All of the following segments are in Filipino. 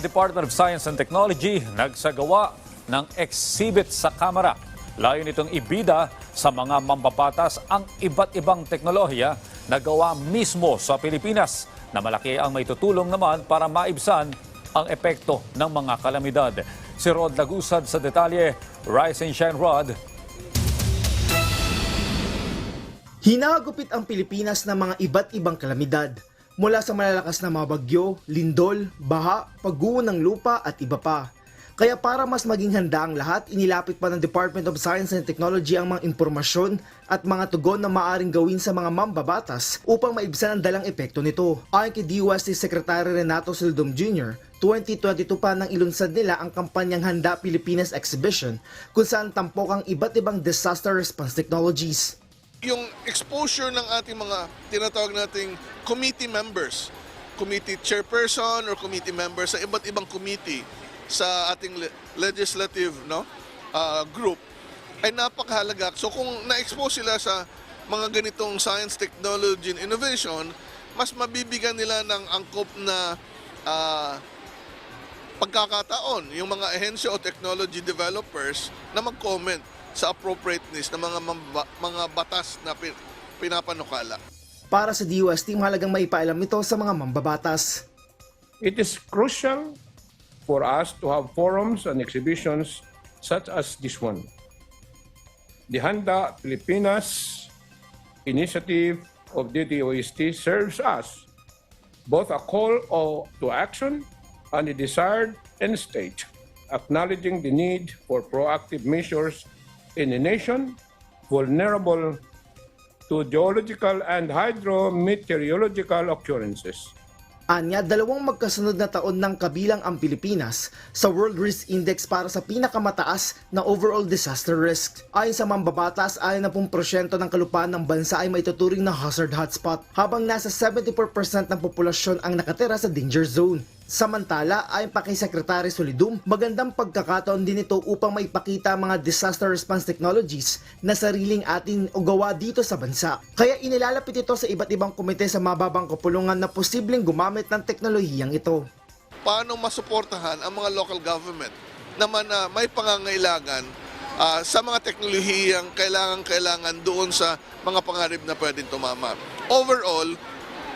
Department of Science and Technology nagsagawa ng exhibit sa Kamara. Layo nitong ibida sa mga mambabatas ang iba't ibang teknolohiya na gawa mismo sa Pilipinas na malaki ang may tutulong naman para maibsan ang epekto ng mga kalamidad. Si Rod Lagusad sa detalye, Rise and Shine Rod, Hinahagupit ang Pilipinas ng mga iba't ibang kalamidad. Mula sa malalakas na mga bagyo, lindol, baha, pagguho ng lupa at iba pa. Kaya para mas maging handa ang lahat, inilapit pa ng Department of Science and Technology ang mga impormasyon at mga tugon na maaring gawin sa mga mambabatas upang maibsan ang dalang epekto nito. Ayon kay DUST Secretary Renato Sildom Jr., 2022 pa nang ilunsad nila ang kampanyang Handa Pilipinas Exhibition kung saan tampok ang iba't ibang disaster response technologies. Yung exposure ng ating mga tinatawag nating committee members, committee chairperson or committee members sa iba't ibang committee sa ating le- legislative no ah, group ay napakahalaga. So kung na-expose sila sa mga ganitong science, technology, and innovation, mas mabibigyan nila ng angkop na ah, pagkakataon yung mga ahensya o technology developers na mag-comment sa appropriateness ng mga mga batas na pin- pinapanukala. Para sa DUST, mahalagang maipaalam ito sa mga mambabatas. It is crucial for us to have forums and exhibitions such as this one. The Handa Pilipinas initiative of DTOST serves us both a call to action and a desired end state, acknowledging the need for proactive measures in a nation vulnerable to geological and hydrometeorological occurrences. Anya, dalawang magkasunod na taon ng kabilang ang Pilipinas sa World Risk Index para sa pinakamataas na overall disaster risk. Ayon sa mambabatas, ayon na pong prosyento ng kalupaan ng bansa ay maituturing na hazard hotspot, habang nasa 74% ng populasyon ang nakatira sa danger zone. Samantala, ayon pa kay Secretary Solidum, magandang pagkakataon din ito upang maipakita mga disaster response technologies na sariling ating ugawa dito sa bansa. Kaya inilalapit ito sa iba't ibang komite sa mababang kapulungan na posibleng gumamit ng teknolohiyang ito. Paano masuportahan ang mga local government naman na may pangangailangan ah, sa mga teknolohiyang kailangan-kailangan doon sa mga pangarib na pwedeng tumama. Overall,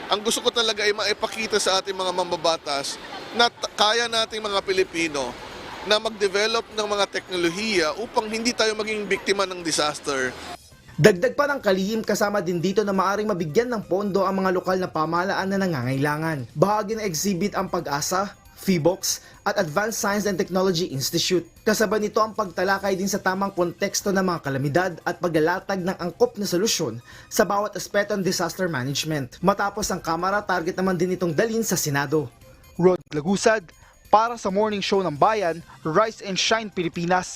ang gusto ko talaga ay maipakita sa ating mga mambabatas na kaya nating mga Pilipino na mag-develop ng mga teknolohiya upang hindi tayo maging biktima ng disaster. Dagdag pa ng kalihim kasama din dito na maaring mabigyan ng pondo ang mga lokal na pamahalaan na nangangailangan. Bahagi ng exhibit ang pag-asa, FIBOX at Advanced Science and Technology Institute. Kasabay nito ang pagtalakay din sa tamang konteksto ng mga kalamidad at paglalatag ng angkop na solusyon sa bawat aspeto ng disaster management. Matapos ang Kamara, target naman din itong dalhin sa Senado. Rod Lagusad, para sa Morning Show ng Bayan, Rise and Shine Pilipinas.